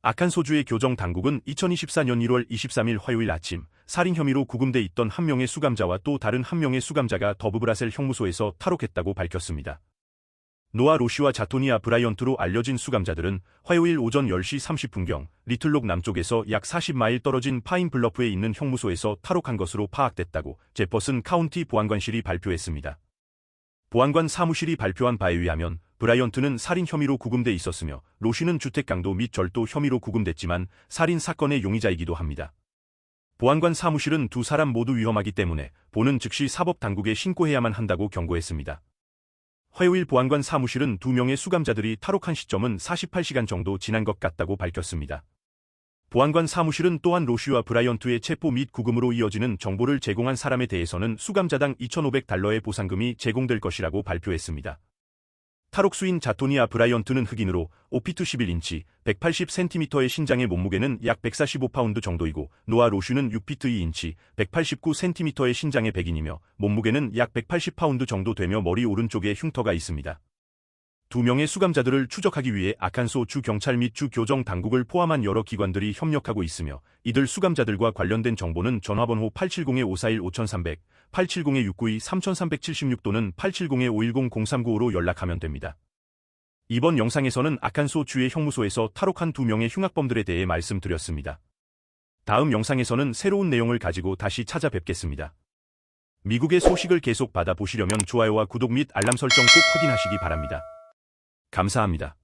아칸 소주의 교정 당국은 2024년 1월 23일 화요일 아침 살인 혐의로 구금돼 있던 한 명의 수감자와 또 다른 한 명의 수감자가 더브브라셀 형무소에서 탈옥했다고 밝혔습니다. 노아 로시와 자토니아 브라이언트로 알려진 수감자들은 화요일 오전 10시 30분경 리틀록 남쪽에서 약 40마일 떨어진 파인 블러프에 있는 형무소에서 탈옥한 것으로 파악됐다고 제퍼슨 카운티 보안관실이 발표했습니다. 보안관 사무실이 발표한 바에 의하면 브라이언트는 살인 혐의로 구금돼 있었으며 로시는 주택 강도 및 절도 혐의로 구금됐지만 살인 사건의 용의자이기도 합니다. 보안관 사무실은 두 사람 모두 위험하기 때문에 보는 즉시 사법당국에 신고해야만 한다고 경고했습니다. 화요일 보안관 사무실은 두 명의 수감자들이 탈옥한 시점은 48시간 정도 지난 것 같다고 밝혔습니다. 보안관 사무실은 또한 로시와 브라이언트의 체포 및 구금으로 이어지는 정보를 제공한 사람에 대해서는 수감자당 2,500달러의 보상금이 제공될 것이라고 발표했습니다. 탈옥수인 자토니아 브라이언트는 흑인으로 5피트 11인치, 180cm의 신장의 몸무게는 약 145파운드 정도이고 노아 로슈는 6피트 2인치, 189cm의 신장의 백인이며 몸무게는 약 180파운드 정도 되며 머리 오른쪽에 흉터가 있습니다. 두 명의 수감자들을 추적하기 위해 아칸소 주 경찰 및 주 교정 당국을 포함한 여러 기관들이 협력하고 있으며 이들 수감자들과 관련된 정보는 전화번호 870-541-5300, 870-692-3376 또는 870-510-0395로 연락하면 됩니다. 이번 영상에서는 아칸소 주의 형무소에서 탈옥한 두 명의 흉악범들에 대해 말씀드렸습니다. 다음 영상에서는 새로운 내용을 가지고 다시 찾아뵙겠습니다. 미국의 소식을 계속 받아보시려면 좋아요와 구독 및 알람 설정 꼭 확인하시기 바랍니다. 감사합니다.